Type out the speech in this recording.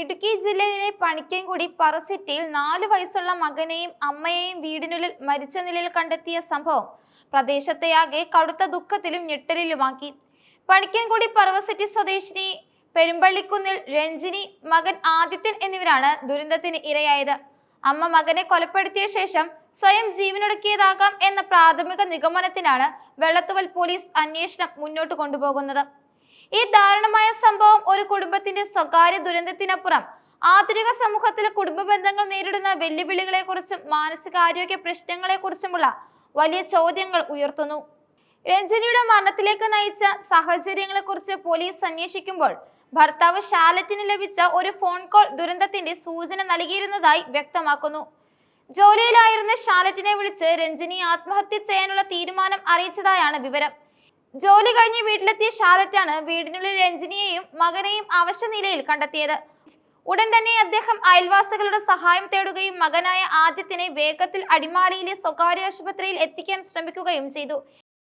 ഇടുക്കി ജില്ലയിലെ പണിക്കൻകുടി പറസിറ്റിയിൽ നാല് വയസ്സുള്ള മകനെയും അമ്മയെയും വീടിനുള്ളിൽ മരിച്ച നിലയിൽ കണ്ടെത്തിയ സംഭവം പ്രദേശത്തെയാകെ കടുത്ത ദുഃഖത്തിലും ഞെട്ടലിലുമാക്കി. പണിക്കൻകുടി പറവസിറ്റി സ്വദേശിനി പെരുമ്പള്ളിക്കുന്നിൽ രഞ്ജിനി മകൻ ആദിത്യൻ എന്നിവരാണ് ദുരന്തത്തിന് ഇരയായത്. അമ്മ മകനെ കൊലപ്പെടുത്തിയ ശേഷം സ്വയം ജീവനൊടുക്കിയതാകാം എന്ന പ്രാഥമിക നിഗമനത്തിനാണ് വെള്ളത്തുവൽ പോലീസ് അന്വേഷണം മുന്നോട്ട് കൊണ്ടുപോകുന്നത്. ഈ ദാരുണമായ കുടുംബത്തിന്റെ സ്വകാര്യ ദുരന്തത്തിനപ്പുറം ആധുനിക സമൂഹത്തിലെ കുടുംബ ബന്ധങ്ങൾ നേരിടുന്ന വെല്ലുവിളികളെക്കുറിച്ചും മാനസികാരോഗ്യ പ്രശ്നങ്ങളെക്കുറിച്ചുമുള്ള വലിയ ചോദ്യങ്ങൾ ഉയർത്തുന്നു. രഞ്ജനിയുടെ മരണത്തിലേക്ക് നയിച്ച സാഹചര്യങ്ങളെക്കുറിച്ച് പോലീസ് അന്വേഷിക്കുമ്പോൾ ഭർത്താവ് ഷാലറ്റിന് ലഭിച്ച ഒരു ഫോൺ കോൾ ദുരന്തത്തിന്റെ സൂചന നൽകിയിരുന്നതായി വ്യക്തമാക്കുന്നു. ജോലിയിലായിരുന്ന ഷാലറ്റിനെ വിളിച്ച് രഞ്ജിനി ആത്മഹത്യ ചെയ്യാനുള്ള തീരുമാനം അറിയിച്ചതായാണ് വിവരം. ജോലി കഴിഞ്ഞ് വീട്ടിലെത്തിയ ഷാലറ്റാണ് വീടിനുള്ളിൽ രഞ്ജിനിയെയും മകനെയും അവശ നിലയിൽ കണ്ടെത്തിയത്. ഉടൻ തന്നെ അദ്ദേഹം അയൽവാസികളുടെ സഹായം തേടുകയും മകനായ ആദ്യത്തിനെ വേഗത്തിൽ അടിമാലിയിലെ സ്വകാര്യ ആശുപത്രിയിൽ എത്തിക്കാൻ ശ്രമിക്കുകയും ചെയ്തു.